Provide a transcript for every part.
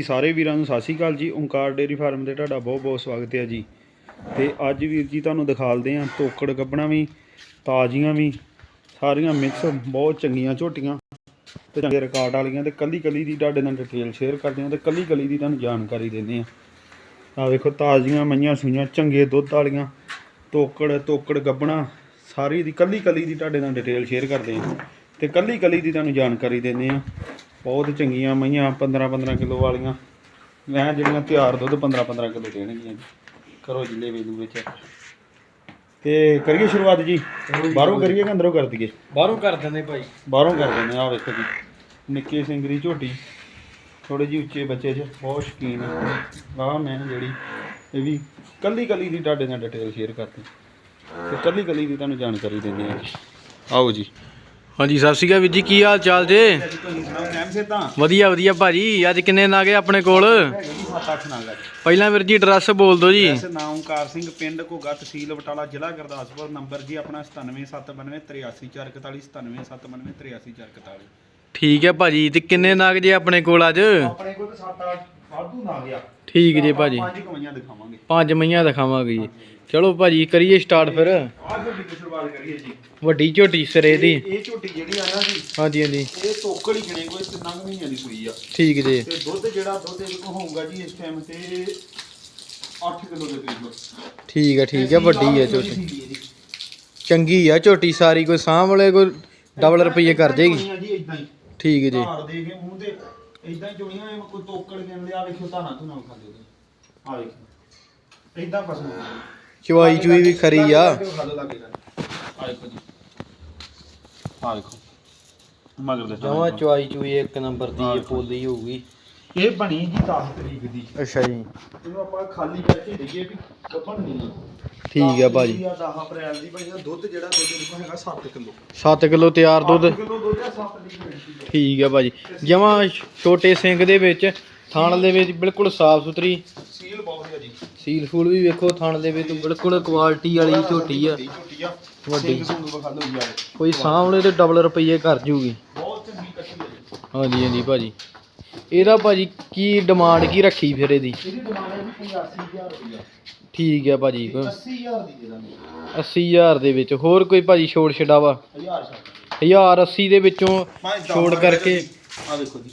ਹਾਂਜੀ ਸਾਰੇ ਵੀਰਾਂ ਨੂੰ ਸਤਿ ਸ਼੍ਰੀ ਅਕਾਲ ਜੀ। ਓਂਕਾਰ ਡੇਰੀ ਫਾਰਮ ਤੇ ਤੁਹਾਡਾ ਬਹੁਤ ਬਹੁਤ ਸਵਾਗਤ ਹੈ ਜੀ। ਤੇ ਅੱਜ ਵੀਰ ਜੀ ਤੁਹਾਨੂੰ ਦਿਖਾਲਦੇ ਆਂ ਤੋਕੜ ਗੱਬਣਾ ਵੀ, ਤਾਜ਼ੀਆਂ ਵੀ, ਸਾਰੀਆਂ ਮਿਕਸ, ਬਹੁਤ ਚੰਗੀਆਂ ਝੋਟੀਆਂ। ਤੇ ਚੰਗੇ ਰਿਕਾਰਡ ਵਾਲੀਆਂ ਤੇ ਕੱਲੀ ਕੱਲੀ ਦੀ ਤੁਹਾਡੇ ਨਾਲ ਡਿਟੇਲ ਸ਼ੇਅਰ ਕਰਦੇ ਹਾਂ ਤੇ ਕੱਲੀ ਕੱਲੀ ਦੀ ਤੁਹਾਨੂੰ ਜਾਣਕਾਰੀ ਦਿੰਦੇ ਆ ਆ ਵੇਖੋ, ਤਾਜ਼ੀਆਂ, ਮਈਆਂ, ਸੂਈਆਂ, ਚੰਗੇ ਦੁੱਧ ਵਾਲੀਆਂ, ਤੋਕੜ ਤੋਕੜ ਗੱਬਣਾ, ਸਾਰੀ ਦੀ ਕੱਲੀ ਕੱਲੀ ਦੀ ਤੁਹਾਡੇ ਨਾਲ ਡਿਟੇਲ ਸ਼ੇਅਰ ਕਰਦੇ ਆ ਤੇ ਕੱਲੀ ਕੱਲੀ ਦੀ ਤੁਹਾਨੂੰ ਜਾਣਕਾਰੀ ਦਿੰਦੇ ਆ ਬਹੁਤ ਚੰਗੀਆਂ ਮਈਆਂ 15 15 ਕਿਲੋ ਵਾਲੀਆਂ। ਮੈਂ ਜਿਹੜੀਆਂ ਤਿਆਰ ਦੁੱਧ 15 15 ਕਿਲੋ ਦੇਣਗੀਆਂ ਜੀ। ਕਰੋ ਜ਼ਿਲ੍ਹੇ ਵੇਲੂ ਵਿੱਚ ਤੇ ਕਰੀਏ ਸ਼ੁਰੂਆਤ ਜੀ? ਬਾਹਰੋਂ ਕਰੀਏ ਕਿ ਅੰਦਰੋਂ ਕਰ ਦਈਏ? ਬਾਹਰੋਂ ਕਰ ਦਿੰਦੇ ਭਾਈ। ਬਾਹਰੋਂ ਕਰ ਦਿੰਦੇ ਆ ਵੇਖੋ ਜੀ। ਨਿੱਕੇ ਸਿੰਘ ਦੀ ਝੋਟੀ ਥੋੜੇ ਜਿਹੀ ਉੱਚੇ ਬੱਚੇ 'ਚ ਬਹੁਤ ਸ਼ੌਕੀਨ ਆ। ਆਹ ਮੈਂ ਜਿਹੜੀ। ਇਹ ਵੀ ਕੱਲੀ ਕੱਲੀ ਦੀ ਤੁਹਾਡੇ ਨਾਲ ਡਿਟੇਲ ਸ਼ੇਅਰ ਕਰਦੇ ਤੇ ਕੱਲੀ ਕੱਲੀ ਦੀ ਤੁਹਾਨੂੰ ਜਾਣਕਾਰੀ ਦਿੰਦੇ ਆ ਆਓ ਜੀ। ਹਾਂਜੀ ਸਤਿ ਸ਼੍ਰੀ ਅਕਾਲ ਵੀਰ ਜੀ ਕੀ ਹਾਲ ਚਾਲ ਜੇ? ਵਧੀਆ ਵਧੀਆ ਭਾਜੀ ਅੱਜ ਕਿੰਨੇ ਨਾਗੇ ਆਪਣੇ ਕੋਲ? ਹੈਗੇ ਜੀ 7-8 ਨਾਗਾ ਜੀ ਪਹਿਲਾਂ ਵੀਰ ਜੀ ਐਡਰੈਸ ਬੋਲ ਦਿਓ ਜੀ। ਐਸ ਨਾਮ ਓਮਕਾਰ ਸਿੰਘ ਪਿੰਡ ਘੋਗਾ ਤਹਿਸੀਲ ਬਟਾਲਾ ਜ਼ਿਲ੍ਹਾ ਗੁਰਦਾਸਪੁਰ ਨੰਬਰ ਜੀ ਆਪਣਾ 9779383441 9779383441 ਠੀਕ ਹੈ ਭਾਜੀ ਤੇ ਕਿੰਨੇ ਨਾਗ ਜੇ ਆਪਣੇ ਕੋਲ ਅੱਜ? ਆਪਣੇ ਕੋਲ ਤਾਂ 7-8 ਵਾਧੂ ਨਾ ਗਿਆ। ਠੀਕ ਜੇ ਭਾਜੀ। ਪੰਜ ਕਮਈਆਂ ਦਿਖਾਵਾਂਗੇ। ਪੰਜ ਮਈਆਂ ਦਿਖਾਵਾਂਗੇ ਜੀ। ਚਲੋ ਭਾਜੀ ਕਰੀਏ ਸਟਾਰਟ ਫਿਰ। ਆਹ ਝੋਟੀ ਦੀ ਸ਼ੁਰੂਆਤ ਕਰੀਏ ਜੀ। ਵੱਡੀ ਝੋਟੀ ਸਿਰੇ ਦੀ। ਇਹ ਝੋਟੀ ਜਿਹੜੀ ਆ ਨਾ ਜੀ ਹਾਂਜੀ ਹਾਂਜੀ। ਇਹ ਤੋਕੜ ਹੀ ਗਿਣੇ ਕੋਈ ਤਿੰਨਾਂ ਕੁ ਮਹੀਨਿਆਂ ਦੀ ਸੂਈ ਆ। ਠੀਕ ਜੇ। ਤੇ ਦੁੱਧ ਜਿਹੜਾ ਦੁੱਧ ਇਹਦੇ ਕੋਲ ਹੋਊਗਾ ਜੀ ਇਸ ਟਾਈਮ ਤੇ 8 ਕਿਲੋ ਦੇ ਕਰੀਬ। ਠੀਕ ਹੈ ਠੀਕ ਹੈ ਵੱਡੀ ਹੈ ਝੋਟੀ। ਚੰਗੀ ਆ ਝੋਟੀ ਸਾਰੀ ਕੋਈ ਸਾਂਭ ਵਾਲੇ ਕੋਈ ਡਬਲ ਰੁਪਏ ਕਰ ਜੀ। ਇਦਾਂ ਹੀ। ਠੀਕ ਜੀ। ਧਾਰ ਦੇ ਕੇ ਮੂੰਹ ਤੇ ਇਦਾਂ ਹੀ ਚੁਣੀਆਂ ਕੋਈ ਤੋਕੜ ਗਿਣ ਲਿਆ ਵੇਖਿਓ ਧਾਰਾਂ ਤੂੰ ਨਾ ਖਾ ਦਿਓ। ਆ ਵੇਖੋ ਇਦਾਂ ਪਸੰਦ ਚਵਾਈ ਚੂਈ ਵੀ ਖਰੀ ਆ। ਆ ਵੇਖੋ ਜੀ। ਆ ਵੇਖੋ ਮਗਰ ਦੇ ਜਮਾ ਚਵਾਈ ਚੂਈ ਇੱਕ ਨੰਬਰ ਦੀ ਇਹ ਪੋਲੀ ਹੋਊਗੀ। ਇਹ ਬਣੀ ਜੀ 10 ਤਰੀਕ ਦੀ। ਅੱਛਾ ਜੀ। ਇਹਨੂੰ ਆਪਾਂ ਖਾਲੀ ਕਰਕੇ ਦਈਏ ਵੀ ਗੱਭਣ ਨਹੀਂ ਆ ਠੀਕ ਆ ਭਾਜੀ। ਆ 10 ਅਪ੍ਰੈਲ ਦੀ ਬਣੀ ਆ। ਦੁੱਧ ਜਿਹੜਾ ਦੁੱਧ ਇਹਦੇ ਕੋਲ ਹੈਗਾ 7 ਕਿਲੋ। 7 ਕਿਲੋ ਤਿਆਰ ਦੁੱਧ। ਕਿਲੋ ਦੁੱਧ ਆ 7 ਲੀਟਰ ਮਿਲਦੀ ਠੀਕ ਆ ਭਾਜੀ। ਜਮਾ ਛੋਟੇ ਸਿੰਘ ਦੇ ਵਿੱਚ ਥਾਣ ਦੇ ਵਿੱਚ ਬਿਲਕੁਲ ਸਾਫ਼ ਸੁਥਰੀ ਹੈ ਸੀਲ ਫੂਲ ਵੀ ਵੇਖੋ ਥਾਣ ਦੇ ਵਿੱਚ ਬਿਲਕੁਲ ਕੁਆਲਿਟੀ ਵਾਲੀ ਝੋਟੀ ਆ। ਵੱਡੀ। ਕੋਈ ਸਾਹਮਣੇ ਤੇ ਡਬਲ ਰੁਪਏ ਕਰ ਜੂਗੀ। ਹੈ ਹਾਂਜੀ ਹਾਂਜੀ ਭਾਜੀ। ਇਹਦਾ ਭਾਜੀ ਕੀ ਡਿਮਾਂਡ ਕੀ ਰੱਖੀ ਫਿਰ ਇਹਦੀ? ਇਹਦੀ ਡਿਮਾਂਡ ਹੈ ਜੀ 85000 ਰੁਪਇਆ ਠੀਕ ਆ ਭਾਜੀ। 80000 ਦੀ ਦੇ ਦਾਂਗੇ। 80000 ਦੇ ਵਿੱਚ। ਹੋਰ ਕੋਈ ਭਾਜੀ ਛੋੜ ਛਡਾਵਾ? 1000 ਛੱਡ 1000 80 ਦੇ ਵਿੱਚੋਂ ਛੋੜ ਕਰਕੇ। ਆ ਦੇਖੋ ਜੀ।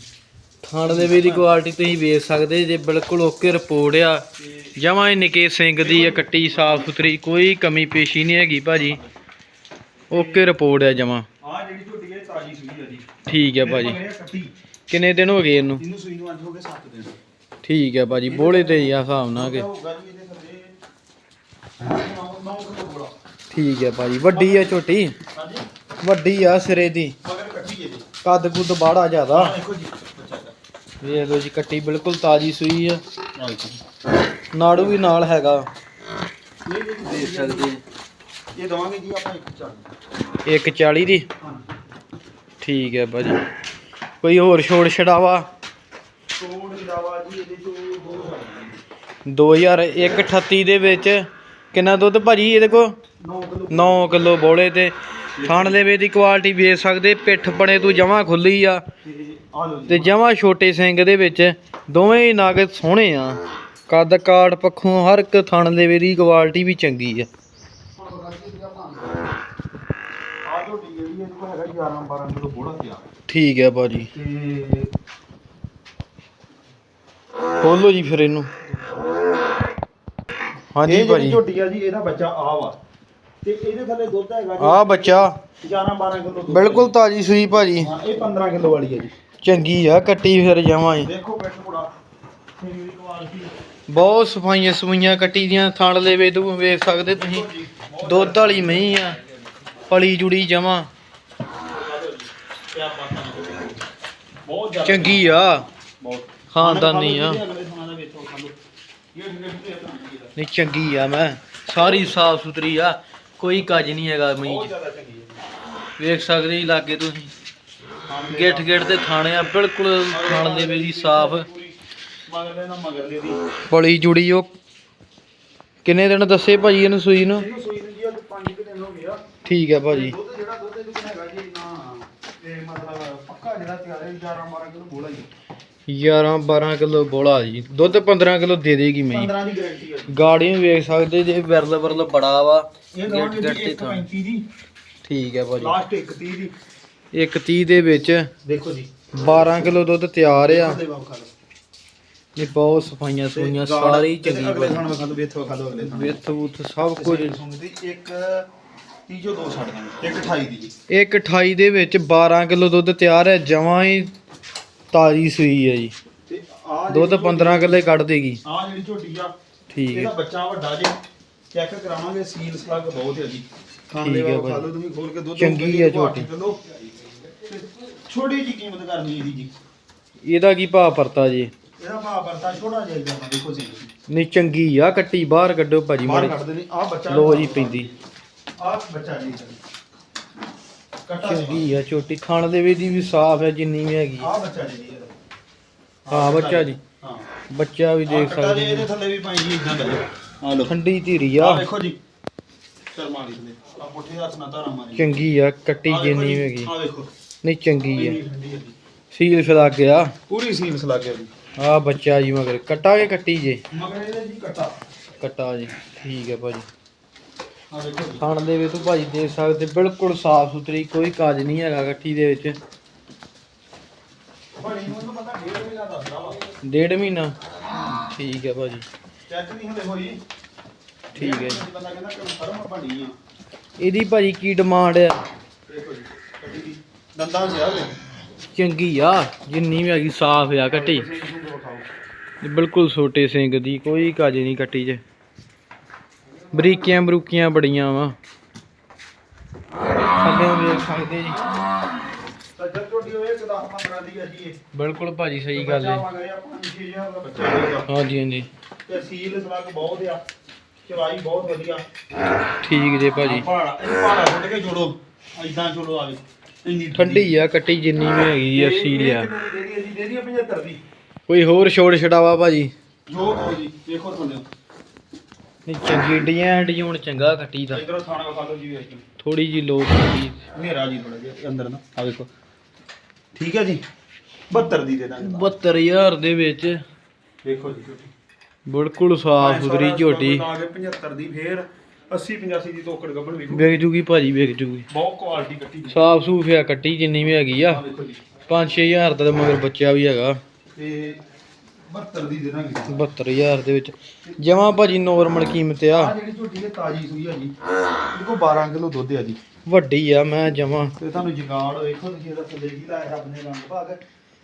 ਥਾਣ ਦੇ ਵੀ ਦੀ ਕੁਆਲਿਟੀ ਤੁਸੀਂ ਵੇਖ ਸਕਦੇ ਜੇ ਬਿਲਕੁਲ ਓਕੇ ਰਿਪੋਰਟ ਆ। ਜਮਾਂ ਹੀ ਨਿੱਕੇ ਸਿੰਘ ਦੀ ਆ ਕੱਟੀ ਸਾਫ਼ ਸੁਥਰੀ ਕੋਈ ਕਮੀ ਪੇਸ਼ੀ ਨਹੀਂ ਹੈਗੀ ਭਾਜੀ। ਓਕੇ ਰਿਪੋਰਟ ਆ ਜਮਾਂ। ਆ ਜਿਹੜੀ ਝੋਟੀ ਹੈ ਤਾਜੀ ਸੂਈ ਹੈ ਜੀ। ਠੀਕ ਆ ਭਾਜੀ। ਕਿੰਨੇ ਦਿਨ ਹੋ ਗਏ ਇਹਨੂੰ? ਇਹਨੂੰ ਸੂਈ ਨੂੰ ਅੱਜ ਹੋ ਗਏ 7 ਦਿਨ। ਠੀਕ ਆ ਭਾਜੀ ਬੋਲੇ ਤੇ ਹੀ ਆ ਹਿਸਾਬ ਨਾਲ ਕਿ। ਹੋਊਗਾ ਜੀ ਇਹਦੇ ਥੱਲੇ 9 ਕਿਲੋ ਬੋਲਾ। ਠੀਕ ਆ ਭਾਜੀ ਵੱਡੀ ਆ ਝੋਟੀ ਵੱਡੀ ਆ ਸਿਰੇ ਦੀ। ਹੈ ਕੱਦ ਕੁੱਦ ਬਾੜਾ ਜ਼ਿਆਦਾ। ਆ ਦੇਖੋ ਜੀ। ਵੇਖ ਲਓ ਜੀ ਕੱਟੀ ਬਿਲਕੁਲ ਤਾਜੀ ਸੂਈ ਆ। ਨਾੜੂ ਵੀ ਨਾਲ ਹੈਗਾ। ਇਹ ਜੀ ਦੇਖ ਸਕਦੇ ਇਹ ਦਵਾਂਗੇ ਜੀ ਆਪਾਂ ਇੱਕ ਚੱਲ। 140 ਦੀ? ਠੀਕ ਹੈ ਭਾਜੀ। ਕੋਈ ਹੋਰ ਛੋੜ ਛਡਾਵਾ? ਤੋੜ ਇਲਾਵਾ ਜੀ ਇਹਦੇ ਦੋ ਛੱਡ 2038 ਦੇ ਵਿੱਚ ਕਿੰਨਾ ਦੁੱਧ ਭਾਜੀ ਇਹਦੇ ਕੋ 9 ਕਿਲੋ 9 ਕਿਲੋ ਬੋਲੇ ਤੇ। ਥਣ ਦੇ ਵੇ ਦੀ ਕੁਆਲਿਟੀ ਵੇਚ ਸਕਦੇ ਪਿੱਠ ਬਣੇ ਤੂੰ ਜਮਾ ਖੁੱਲੀ ਆ। ਤੇ ਜਮਾ ਛੋਟੇ ਸਿੰਘ ਦੇ ਵਿੱਚ ਦੋਵੇਂ ਹੀ ਨਗ ਸੋਹਣੇ ਆ। ਕੱਦ ਕਾਠ ਪੱਖੋਂ ਹਰ ਇੱਕ ਥਣ ਦੇ ਵੇ ਦੀ ਕੁਆਲਿਟੀ ਵੀ ਚੰਗੀ ਆ। ਆ ਜੋ ਡੀ ਜਿਹੜੀ ਇਹਦੇ ਕੋਲ ਹੈਗਾ 11 12 ਕਿਲੋ ਬੋੜਾ ਪਿਆ। ਠੀਕ ਹੈ ਭਾਜੀ। ਖੋਲੋ ਜੀ ਫਿਰ ਇਹਨੂੰ। ਹਾਂਜੀ ਇਹ ਜਿਹੜੀ ਭਾਜੀ। ਝੋਟੀ ਆ ਜੀ ਇਹਦਾ ਬੱਚਾ ਆ ਵਾ। ਤੇ ਇਹਦੇ ਥੱਲੇ ਦੁੱਧ ਹੈਗਾ ਜੀ। ਆ ਬੱਚਾ। 11 12 ਕਿਲੋ ਬਿਲਕੁਲ ਤਾਜੀ ਸੂਈ ਭਾਜੀ। ਹਾਂ ਇਹ 15 ਕਿਲੋ ਵਾਲੀ ਹੈ ਜੀ। ਚੰਗੀ ਆ ਕੱਟੀ ਫਿਰ ਦੇਖੋ ਮੇਰੀ ਕੁਆਲਿਟੀ ਬਹੁਤ ਸਫਾਈਆਂ ਸਫਾਈਆਂ ਕੱਟੀ ਦੀਆਂ ਥਣ ਦੇ ਵੇ ਤੂੰ ਵੇਖ ਸਕਦੇ ਤੁਸੀਂ। ਦੁੱਧ ਵਾਲੀ ਮਹੀਂ ਆ ਪਲੀ ਜੁੜੀ ਜਮਾਂ ਜ਼ਿਆਦਾ। ਚੰਗੀ ਆ ਖਾਨਦਾਨੀ ਆ। ਨਹੀਂ ਚੰਗੀ ਆ ਮੈਂ। ਸਾਰੀ ਸਾਫ਼ ਸੁਥਰੀ ਆ ਕੋਈ ਕੱਜ ਨਹੀਂ ਹੈਗਾ ਮਹੀਂ ਵੇਖ ਸਕਦੇ ਲਾਗੇ ਤੁਸੀਂ। ਗਿੱਠ ਗਿੱਠ ਤੇ ਥਾਣੇ ਆ ਬਿਲਕੁਲ ਥਣ ਦੇ ਵੇ ਸਾਫ਼। ਮਗਰਲੇ ਨਾ ਮਗਰਲੇ ਦੀ ਪਲੀ ਜੁੜੀ ਉਹ। ਕਿੰਨੇ ਦਿਨ ਦੱਸੇ ਭਾਜੀ ਇਹਨੂੰ ਸੂਈ ਨੂੰ? ਇਹਨੂੰ ਸੂਈ ਨੂੰ ਜੀ ਅੱਜ 5 ਦਿਨ ਹੋ ਗਏ ਆ ਠੀਕ ਹੈ ਭਾਜੀ। ਦੁੱਧ ਜਿਹੜਾ ਦੁੱਧ ਇਹਦੇ ਕੋਲ ਹੈਗਾ ਜੀ ਨਾ ਤੇ ਮਤਲਬ ਪੱਕਾ ਜਿਹੜਾ ਤਿਆਰ ਹੈ 11 12 ਕਿਲੋ ਬੋਲਾ ਜੀ। 11 12 ਕਿਲੋ ਬੋਲਾ ਜੀ ਦੁੱਧ 15 ਕਿਲੋ ਦੇ ਦੇਗੀ ਮੈਂ 15 ਦੀ ਗਾਰੰਟੀ ਹੈ ਜੀ। ਗਾੜੀਆਂ ਵੇਖ ਸਕਦੇ ਜੇ ਵਿਰਲ ਵਿਰਲ ਬੜਾ ਵਾ ਇਹ ਗਿੱਟ ਗਿੱਟ ਤੇ ਦੀ ਥਾਂ। 135 ਦੀ। ਠੀਕ ਹੈ ਭਾਜੀ। ਲਾਸਟ 130 ਦੀ। ਇੱਕ 30 ਦੇ ਵਿੱਚ ਦੇਖੋ ਜੀ। 12 ਕਿਲੋ ਦੁੱਧ ਤਿਆਰ ਆ। ਇਹ ਬਹੁਤ ਸਫਾਈਆਂ ਸੁਈਆਂ ਸਾਰੀ ਚੰਗੀ ਅਗਲੇ ਖਾਣ ਖਾ ਲਓ ਵੇਥੋ ਖਾ ਲਓ ਅਗਲੇ ਥਾਂ। ਵਿੱਥ ਬੁੱਥ ਸਭ ਕੁਝ। ਇੱਕ 30 ਜੋ ਦੋ ਛੱਡ ਦਾਂਗੇ ਇੱਕ 28 ਦੀ ਜੀ। ਇੱਕ 28 ਦੇ ਵਿੱਚ 12 ਕਿਲੋ ਦੁੱਧ ਤਿਆਰ ਹੈ ਜਮਾਂ ਹੀ ਤਾਜ਼ੀ ਸੂਈ ਹੈ ਜੀ। ਤੇ ਆ ਦੁੱਧ 15 ਕਿੱਲੇ ਕੱਢ ਦੇਗੀ। ਆ ਜਿਹੜੀ ਝੋਟੀ ਆ ਠੀਕ ਇਹਦਾ ਬੱਚਾ ਵੱਡਾ ਜੇ। ਚੈੱਕ ਕਰਾਵਾਂਗੇ ਸੀਲ ਸਲੱਗ ਬਹੁਤ ਹੈ ਜੀ। ਖਾਣ ਠੀਕ ਦੇ ਹੈ ਭਾਈ। ਲਓ ਤੁਸੀਂ ਖੋਲ ਕੇ ਦੁੱਧ ਚੰਗੀ ਹੈ ਝੋਟੀ। ਛੋਟੀ ਜੀ ਕੀਮਤ ਕਰਨੀ ਇਹਦੀ ਜੀ। ਇਹਦਾ ਕੀ ਭਾਅ ਪਰਤਾ ਜੀ? ਇਹਦਾ ਭਾਅ ਵਰਤਾ ਛੋਟਾ ਜਿਹਾ ਕਰਨਾ ਦੇਖੋ ਜੀ। ਨਹੀਂ ਚੰਗੀ ਆ ਕੱਟੀ ਬਾਹਰ ਕੱਢੋ ਭਾਜੀ ਬਾਹਰ ਮਾੜੀ। ਕੱਢਦੇ ਨੇ ਆ ਬੱਚਾ ਲੋ ਜੀ ਪੈਂਦੀ। ਆ ਬੱਚਾ ਜੀ। ਕੱਟਾ ਚੰਗੀ ਆ ਛੋਟੀ। ਥਣ ਦੇ ਵਿੱਚ ਦੀ ਵੀ ਸਾਫ਼ ਹੈ ਜਿੰਨੀ ਵੀ ਹੈਗੀ। ਆ ਬੱਚਾ ਜੀ। ਹਾਂ ਬੱਚਾ ਜੀ। ਹਾਂ। ਬੱਚਾ ਵੀ ਦੇਖ ਕੱਟਾ ਜੀ ਸਕਦੇ ਇਹਦੇ ਥੱਲੇ ਵੀ ਪਾਈ ਜੀ ਇਦਾਂ ਦਾ। ਆ ਲੋ ਠੰਡੀ ਧੀਰੀ ਆ। ਆ ਵੇਖੋ ਜੀ। ਸ਼ਰਮਾ ਲਈ ਆ ਪੁੱਠੇ ਹੱਥ ਨਾਲ ਧਾਰਾ ਮਾਰੀ। ਚੰਗੀ ਆ ਕੱਟੀ ਆਹ ਜਿੰਨੀ ਜੀ, ਵੀ ਹੈਗੀ। ਆਹ ਵੇਖੋ ਨਹੀਂ ਚੰਗੀ ਹੈ। ਸੀਲ ਫਿਲਾ ਗਿਆ। ਪੂਰੀ ਸੀਲਸ ਲੱਗ ਗਿਆ ਜੀ। ਆ ਬੱਚਾ ਜੀ ਮਗਰ ਕੱਟਾਗੇ ਕੱਟੀ ਜੇ? ਮਗਰ ਇਹਦੇ ਜੀ ਕੱਟਾ। ਕੱਟਾ ਜੀ ਠੀਕ ਹੈ ਭਾਜੀ। ਆ ਜੀ। ਥਣ ਦੇ ਵਿੱਚ ਤੂੰ ਭਾਜੀ ਦੇਖ ਸਕਦੇ ਬਿਲਕੁਲ ਸਾਫ਼ ਸੁਥਰੀ ਕੋਈ ਕਾਜ ਨਹੀਂ ਹੈਗਾ ਕੱਟੀ ਦੇ ਵਿੱਚ। ਬਣੀ ਨੂੰ ਤਾਂ ਪਤਾ ਡੇਢ ਮਹੀਨਾ ਦੱਸਦਾ ਵਾ। ਡੇਢ ਮਹੀਨਾ? ਠੀਕ ਹੈ ਭਾਜੀ। ਚੈੱਕ ਨਹੀਂ ਹਲੇ ਹੋਈ ਠੀਕ ਹੈ ਜੀ। ਬੰਦਾ ਕਹਿੰਦਾ ਕਨਫਰਮ ਬਣੀ ਆ। ਇਹਦੀ ਭਾਜੀ ਕੀ ਡਿਮਾਂਡ ਆ? ਦੇਖੋ ਕੱਟੀ ਦੰਦਾਂ 'ਚ ਆ ਲੈ ਚੰਗੀ ਆ ਜਿੰਨੀ ਵੀ ਹੈਗੀ ਸਾਫ਼ ਆ ਕੱਟੀ। ਇਹ ਬਿਲਕੁਲ ਛੋਟੇ ਸਿੰਘ ਦੀ ਕੋਈ ਕਾਜ ਨਹੀਂ ਕੱਟੀ ਜੇ। ਬਰੀਕੀਆਂ ਬਰੂਕੀਆਂ ਬੜੀਆਂ ਵਾ। ਥੱਲੇ ਵੇਖ ਸਕਦੇ ਜੀ। ਸੱਜਰ ਝੋਟੀ ਹੋਏ ਇੱਕ 10 15 ਦੀ ਆ ਜੀ ਇਹ। ਬਿਲਕੁਲ ਭਾਜੀ ਸਹੀ ਗੱਲ ਹੈ ਬੱਚਾ ਮਗਰ ਆਪਾਂ 6000 ਦਾ ਬੱਚਾ ਹੋਏਗਾ ਹਾਂਜੀ ਹਾਂਜੀ। ਤੇ ਸੀਲ ਸਲੱਗ ਬਹੁਤ ਆ। ਚਵਾਈ ਬਹੁਤ ਵਧੀਆ। ਠੀਕ ਜੇ ਭਾਜੀ। ਪਹਾੜਾ ਇਹ ਪਹਾੜਾ ਛੱਡ ਕੇ ਜੋੜੋ। ਐਦਾਂ ਜੋੜੋ ਆਵੇ ਇੰਨੀ ਠੰਡੀ ਆ ਕੱਟੀ ਜਿੰਨੀ ਵੀ ਹੈਗੀ ਆ ਸੀਲ ਆ। ਕਿੰਨੇ ਦੀ ਦੇ ਦੀ ਦੇ ਦੀ 75 ਦੀ। ਕੋਈ ਹੋਰ ਛੋੜ ਛਡਾਵਾ ਭਾਜੀ? ਜੋ ਹੋ ਜੀ ਦੇਖੋ ਥੱਲੇ। ਨਹੀਂ ਚੰਗੀ ਡੀਆਂ ਡੀ ਹੁਣ ਚੰਗਾ ਕੱਟੀ ਦਾ। ਇਧਰੋਂ ਥਾਣਾ ਖਾ ਲਓ ਜੀ ਵੇਖ ਕੇ ਥੋੜੀ ਜੀ ਲੋਕ ਹੈਗੀ। ਹਨੇਰਾ ਜੀ ਥੋੜਾ ਜਿਹਾ ਅੰਦਰ ਨਾ ਆ ਵੇਖੋ ਠੀਕ ਹੈ ਜੀ? 72 ਦੀ ਦੇ ਦਾਂਗੇ। 72000 ਦੇ ਵਿੱਚ। ਵੇਖੋ ਜੀ ਬਿਲਕੁਲ ਸਾਫ਼ ਸੁਥਰੀ ਝੋਟੀ। ਆ ਕੇ 75 ਦੀ ਫੇਰ 80 85 ਦੀ ਤੋਕੜ ਗੱਬਣ ਵੇਖੋ। ਵਿਕ ਜੂਗੀ ਭਾਜੀ ਵਿਕ ਜੂਗੀ। ਬਹੁਤ ਕੁਆਲਿਟੀ ਕੱਟੀ ਜੀ ਸਾਫ਼ ਸੂਫ ਆ ਕੱਟੀ ਜਿੰਨੀ ਵੀ ਹੈਗੀ ਆ। ਆ ਵੇਖੋ ਜੀ। 5-6000 ਦਾ ਤਾਂ ਮਗਰ ਬੱਚਾ ਵੀ ਹੈਗਾ। ਤੇ 72 ਦੀ ਦੇ ਦਾਂਗੇ। 72000 ਦੇ ਵਿੱਚ। ਜਮਾ ਭਾਜੀ ਨੋਰਮਲ ਕੀਮਤ ਆ। ਆ ਜਿਹੜੀ ਝੋਟੀ ਹੈ ਤਾਜੀ ਸੂਈ ਆ ਜੀ ਇਹਦੇ ਕੋਲ 12 ਕਿਲੋ ਦੁੱਧ ਆ ਜੀ। ਵੱਡੀ ਆ ਮੈਂ ਜਮਾ। ਤੇ ਤੁਹਾਨੂੰ ਜਗਾੜ ਵੇਖੋ ਤੁਸੀਂ ਇਹਦਾ ਥੱਲੇ ਕੀ ਲਾਇਆ ਰੱਬ ਨੇ ਰੰਗ ਭਾਗ।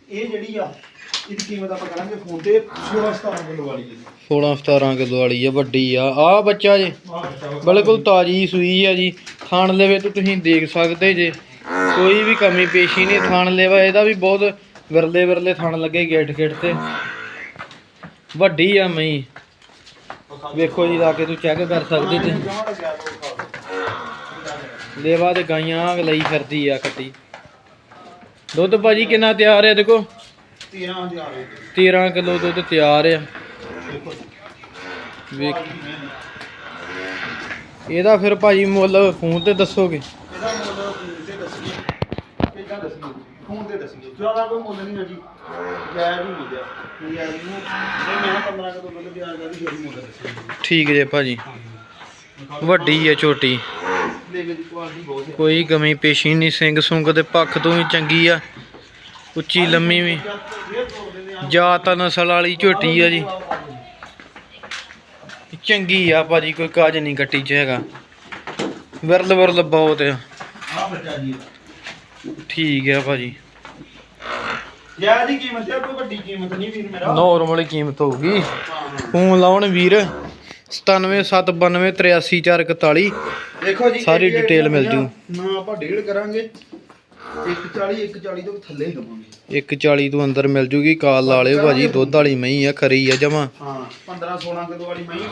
ਇਹ ਜਿਹੜੀ ਆ ਇਹਦੀ ਕੀਮਤ ਆਪਾਂ ਕਰਾਂਗੇ ਫੋਨ ਤੇ 16 17 ਕਿਲੋ ਵਾਲੀ ਜੀ। 16-17 ਕਿਲੋ ਵਾਲੀ ਆ ਵੱਡੀ ਆ। ਆ ਬੱਚਾ ਜੇ। ਬਿਲਕੁਲ ਤਾਜੀ ਸੂਈ ਆ ਜੀ। ਥਾਣ ਲੈਵੇ ਤੋਂ ਤੁਸੀਂ ਦੇਖ ਸਕਦੇ ਜੇ। ਕੋਈ ਵੀ ਕਮੀ ਪੇਸ਼ੀ ਨਹੀਂ ਥਾਣ ਲੈਵਾ ਇਹਦਾ ਵੀ ਬਹੁਤ ਵਿਰਲੇ ਵਿਰਲੇ ਥਾਣ ਲੱਗੇ ਗੇਟ ਗੇਟ ਤੇ। ਵੱਡੀ ਆ ਮਈ। ਵੇਖੋ ਜੀ ਲਾ ਕੇ ਤੂੰ ਚੈੱਕ ਕਰ ਸਕਦੇ ਖਾਓ। ਲੇਵਾ ਤੇ ਗਾਈਆਂ ਲਈ ਫਿਰਦੀ ਆ ਕੱਟੀ। ਦੁੱਧ ਭਾਜੀ ਕਿੰਨਾ ਤਿਆਰ ਹੈ ਦੇਖੋ? 13 ਹਜ਼ਾਰ 13 ਕਿਲੋ ਦੁੱਧ ਤਿਆਰ ਆ ਵੇਖ। ਇਹਦਾ ਫਿਰ ਭਾਜੀ ਮੁੱਲ ਫੋਨ ਤੇ ਦੱਸੋਗੇ? ਇਹਦਾ ਮੁੱਲ ਫੋਨ ਤੇ ਦੱਸੀਏ। ਕਿੱਦਾਂ ਦੱਸੀਏ? ਫੋਨ ਤੇ ਦੱਸੀਏ। ਜ਼ਿਆਦਾ ਕੋਈ ਮੁੱਲ ਨਹੀਂ ਹੈ ਜੀ। ਜਾਇਜ਼ ਹੀ। ਮੁੱਲ ਆ ਜਾਇਜ਼ ਨੂੰ ਜੇ ਮੈਂ 15 ਕਿਲੋ ਦੁੱਧ ਤਿਆਰ ਕਰਦੀ ਫਿਰ ਮੁੱਲ ਦੱਸੀਏ। ਠੀਕ ਜੇ ਭਾਜੀ। ਵੱਡੀ ਹੈ ਛੋਟੀ। ਕੋਈ ਕਮੀ ਪੇਸ਼ੀ ਨਹੀਂ ਸਿੰਘ ਸੁੰਗ ਦੇ ਪੱਖ ਤੋਂ ਵੀ ਚੰਗੀ ਆ। ਉੱਚੀ ਲੰਮੀ ਵੀ। ਜਾਤ ਨਸਲ ਵਾਲੀ ਝੋਟੀ ਆ ਜੀ। ਚੰਗੀ ਆ ਭਾਜੀ ਕੋਈ ਕਾਜ ਨਹੀਂ ਕੱਟੀ ਚ ਹੈਗਾ। ਵਿਰਲ ਵਿਰਲ ਬਹੁਤ ਆ। ਠੀਕ ਆ ਭਾਜੀ। ਦੀ ਕੀਮਤ ਹੈ ਕੋਈ ਵੱਡੀ ਕੀਮਤ ਨਹੀਂ ਵੀਰ ਮੇਰਾ। ਨੋਰਮਲ ਕੀਮਤ ਹੋਊਗੀ। ਫੋਨ ਲਾਉਣ ਵੀਰ। 9779283441 ਦੇਖੋ ਜੀ ਸਾਰੀ ਇਹ detail ਮਿਲ ਜੂ। ਨਾ ਆਪਾਂ ਡੇਢ ਕਰਾਂਗੇ। 140 140 ਤੋਂ ਥੱਲੇ ਹੀ ਦਵਾਂਗੇ। 140 ਤੋਂ ਅੰਦਰ ਮਿਲ ਜੂਗੀ। ਕਾਲ ਲਾ ਲਿਓ ਭਾਜੀ ਦੁੱਧ ਵਾਲੀ ਮਹੀਂ ਆ ਖਰੀ ਆ ਜਮਾ। ਹਾਂ 15 16 ਕਿਲੋ ਵਾਲੀ ਮਹੀਂ। 30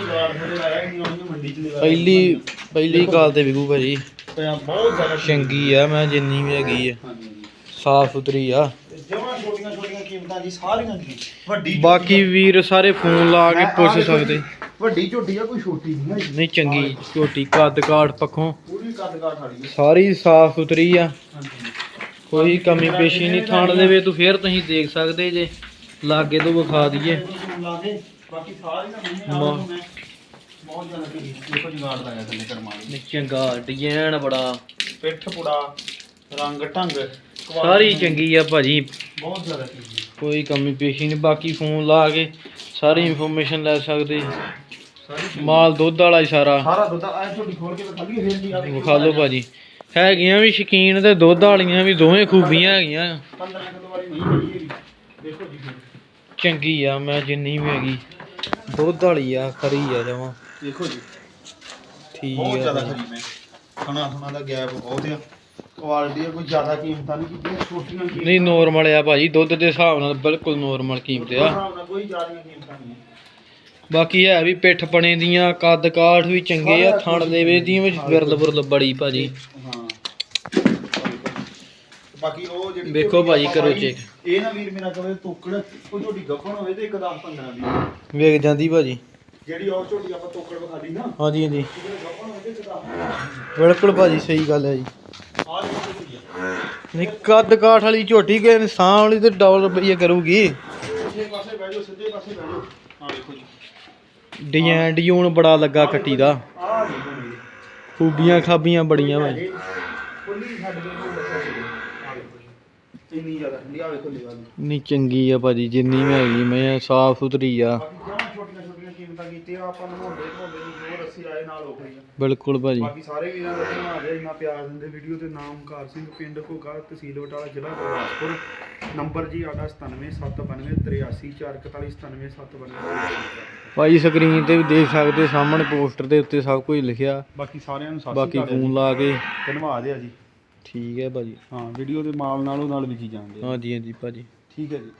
ਜੁਗਾੜ ਥੋੜੇ ਆਇਆ ਕਿ ਨਹੀਂ ਉਹਨੂੰ ਮੰਡੀ ਚ ਲਗਾ ਪਹਿਲੀ ਪਹਿਲੀ ਕਾਲ ਤੇ ਵਿਕੂ ਭਾਜੀ। ਬਹੁਤ ਜ਼ਿਆਦਾ ਚੰਗੀ ਆ ਮੈਂ ਜਿੰਨੀ ਵੀ ਹੈਗੀ ਆ। ਸਾਫ਼ ਸੁਥਰੀ ਆ। ਜਮਾ ਛੋਟੀਆਂ ਛੋਟੀਆਂ ਕੀਮਤਾਂ ਜੀ ਸਾਰੀਆਂ ਦੀ ਵੱਡੀ ਬਾਕੀ ਵੀਰ ਸਾਰੇ ਫੋਨ ਲਾ ਕੇ ਪੁੱਛ ਸਕਦੇ। ਵੱਡੀ ਝੋਟੀ ਆ ਕੋਈ ਛੋਟੀ ਨਹੀਂ ਹੈ ਨਹੀਂ ਚੰਗੀ ਝੋਟੀ ਕੱਦ ਕਾਠ ਪੱਖੋਂ। ਪੂਰੀ ਕੱਦ ਕਾਠ ਵਾਲੀ ਹੈ ਸਾਰੀ ਸਾਫ਼ ਸੁਥਰੀ ਆ। ਹਾਂਜੀ। ਕੋਈ ਕਮੀ ਪੇਸ਼ੀ ਨਹੀਂ ਥਾਣ ਦੇ ਵਿੱਚ ਤੂੰ ਫੇਰ ਤੁਸੀਂ ਦੇਖ ਸਕਦੇ ਜੇ। ਲਾਗੇ ਤੋਂ ਵਿਖਾ ਦਈਏ। ਲਾ ਦੇ ਬਾਕੀ ਸਾਰੇ ਨਾ ਮੰਨੇ ਮਾ- ਆ ਮੈਂ ਬਹੁਤ ਜ਼ਿਆਦਾ ਕੀ ਦੇਖੋ ਜੁਗਾੜ ਲਾਇਆ ਥੱਲੇ ਕਰਮਾਂ ਦੀ ਨੀ ਚੰਗਾ ਡਿਜ਼ਾਈਨ ਬੜਾ। ਪਿੱਠ ਪੁੜਾ ਰੰਗ ਢੰਗ ਸਾਰੀ ਚੰਗੀ ਆ ਭਾਜੀ। ਬਹੁਤ ਜ਼ਿਆਦਾ ਚੰਗੀ ਕੋਈ ਕਮੀ ਪੇਸ਼ੀ ਨਹੀਂ ਬਾਕੀ ਫੋਨ ਲਾ ਕੇ ਸਾਰੀ ਇਨਫੋਰਮੇਸ਼ਨ ਲੈ ਸਕਦੇ। ਮਾਲ ਦੁੱਧ ਵਾਲਾ ਹੀ ਸਾਰਾ ਸਾਰਾ ਦੁੱਧ ਐ ਛੋਟੀ ਖੋਲ ਕੇ ਦਿਖਾ ਲਈਏ ਫੇਰ ਵੀ ਆ ਦੇਖੋ ਵਿਖਾ ਲਓ ਭਾਜੀ। ਹੈਗੀਆਂ ਵੀ ਸ਼ਕੀਨ ਤੇ ਦੁੱਧ ਵਾਲੀਆਂ ਵੀ ਦੋਵੇਂ ਖੂਬੀਆਂ ਹੈਗੀਆਂ। 15 ਕਿਲੋ ਵਾਲੀ ਨਹੀਂ ਹੈਗੀ ਇਹਦੀ। ਦੇਖੋ ਜੀ ਫਿਰ। ਚੰਗੀ ਆ ਮੈਂ ਜਿੰਨੀ ਵੀ ਹੈਗੀ। ਦੁੱਧ ਵਾਲੀ ਆ ਖਰੀ ਆ ਜਮਾ। ਦੇਖੋ ਜੀ। ਠੀਕ ਬਹੁਤ ਆ ਜ਼ਿਆਦਾ ਭਾਜੀ। ਖਰੀ ਮੈਂ। ਖਾਣਾ ਖਾਣਾ ਦਾ ਗੈਪ ਬਹੁਤ ਆ। ਕੁਆਲਿਟੀ ਆ ਕੋਈ ਜ਼ਿਆਦਾ ਕੀਮਤਾਂ ਨਹੀਂ ਕੀਤੀਆਂ ਛੋਟੀਆਂ ਕੀਮਤਾਂ। ਨਹੀਂ ਨੋਰਮਲ ਆ ਭਾਜੀ। ਦੁੱਧ ਦੇ ਹਿਸਾਬ ਨਾਲ ਬਿਲਕੁਲ ਨੋਰਮਲ ਕੀਮਤ ਆ। ਹਿਸਾਬ ਨਾਲ ਕੋਈ ਜ਼ਿਆਦੀਆਂ ਕੀਮਤਾਂ ਨਹੀਂ ਬਾਕੀ ਹੈ ਵੀ ਪਿੱਠ ਪਣੇ ਦੀਆਂ ਕੱਦ ਕਾਠ ਵੀ ਚੰਗੇ ਆ ਥਣ ਦੇ ਵੇ ਦੀਆਂ ਵਿੱਚ ਵਿਰਲ ਵਿਰਲ ਬੜੀ ਭਾਜੀ। ਹਾਂ ਬਾਕੀ ਉਹ ਜਿਹੜੀ ਵੇਖੋ ਝੋਟੀ ਭਾਜੀ, ਆਪਾਂ ਕਰੋ ਪਾਈ, check। ਇਹ ਨਾ ਵੀਰ ਮੇਰਾ ਕਵੇ ਤੋਕੜ ਉਹ ਝੋਟੀ ਗੱਪਣ ਹੋਵੇ ਤੇ ਇੱਕ 10 15 ਦੀ ਵੇਖ ਜਾਂਦੀ ਭਾਜੀ। ਜਿਹੜੀ ਉਹ ਝੋਟੀ ਆਪਾਂ ਤੋਕੜ ਵਿਖਾਲੀ ਨਾ ਹਾਂਜੀ ਹਾਂਜੀ। ਉਹਦੇ ਗੱਪਣ ਹੋਵੇ ਤੇ ਇੱਕ 10 ਬਿਲਕੁਲ ਭਾਜੀ ਸਹੀ ਗੱਲ ਹੈ ਜੀ। ਨਹੀਂ ਕੱਦ ਕਾਠ ਵਾਲੀ ਝੋਟੀ ਕੇ ਇਨਸਾਨ ਵਾਲੀ ਤੇ ਡਬਲ ਰੁਪਈਆ ਕਰੂਗੀ? ਸਿੱਧੇ ਪਾਸੇ ਬਹਿ ਜਾਓ ਸਿੱਧੇ ਪਾਸੇ ਬਹਿ ਜਾਓ। ਹਾਂ ਦੇਖੋ ਜੀ। ਡਿਜ਼ਾਈਨ ਡਿਊਨ ਬੜਾ ਲੱਗਾ ਕੱਟੀ ਦਾ। ਖੂਬੀਆਂ ਖਾਬੀਆਂ ਬੜੀਆਂ ਭਾਜੀ ਖੁੱਲੀ ਛੱਡ ਕੇ ਜੀ ਨਹੀਂ ਚੰਗੀ ਆ ਭਾਜੀ, ਜਿੰਨੀ ਵੀ ਹੈਗੀ, ਮੈਂ ਸਾਫ਼ ਸੁਥਰੀ ਆ। ਰੱਸੀ ਆਏ ਨਾਲ ਹੋ ਗਈ ਆ ਬਿਲਕੁਲ ਭਾਜੀ। ਬਾਕੀ ਸਾਰੇ ਵੀਰਾਂ ਦਾ ਧੰਨਵਾਦ ਹੈ ਇੰਨਾ ਪਿਆਰ ਦਿੰਦੇ ਵੀਡੀਓ ਤੇ ਨਾਮ ਕਾਰ ਸਿੰਘ ਪਿੰਡ ਘੋਗਾ ਤਹਿਸੀਲ ਬਟਾਲਾ ਜ਼ਿਲ੍ਹਾ ਗੁਰਦਾਸਪੁਰ। ਨੰਬਰ ਜੀ ਆਡਾ 9779344799 ਭਾਜੀ ਸਕਰੀਨ ਤੇ ਵੀ ਦੇਖ ਸਕਦੇ ਸਾਹਮਣੇ ਪੋਸਟਰ ਦੇ ਉੱਤੇ ਸਭ ਕੁਝ ਲਿਖਿਆ। ਬਾਕੀ ਸਾਰਿਆਂ ਨੂੰ ਸਤਿ ਬਾਕੀ ਸ਼੍ਰੀ ਅਕਾਲ ਫੋਨ ਲਾ ਕੇ। ਧੰਨਵਾਦ ਹੈ ਜੀ। ਠੀਕ ਹੈ ਭਾਜੀ। ਹਾਂ ਵੀਡੀਓ ਦੇ ਮਾਲ ਨਾਲੋਂ ਨਾਲ ਵਿਖੀ ਜਾਂਦੇ ਆ। ਹਾਂਜੀ ਹਾਂਜੀ ਭਾਜੀ। ਠੀਕ ਹੈ ਜੀ।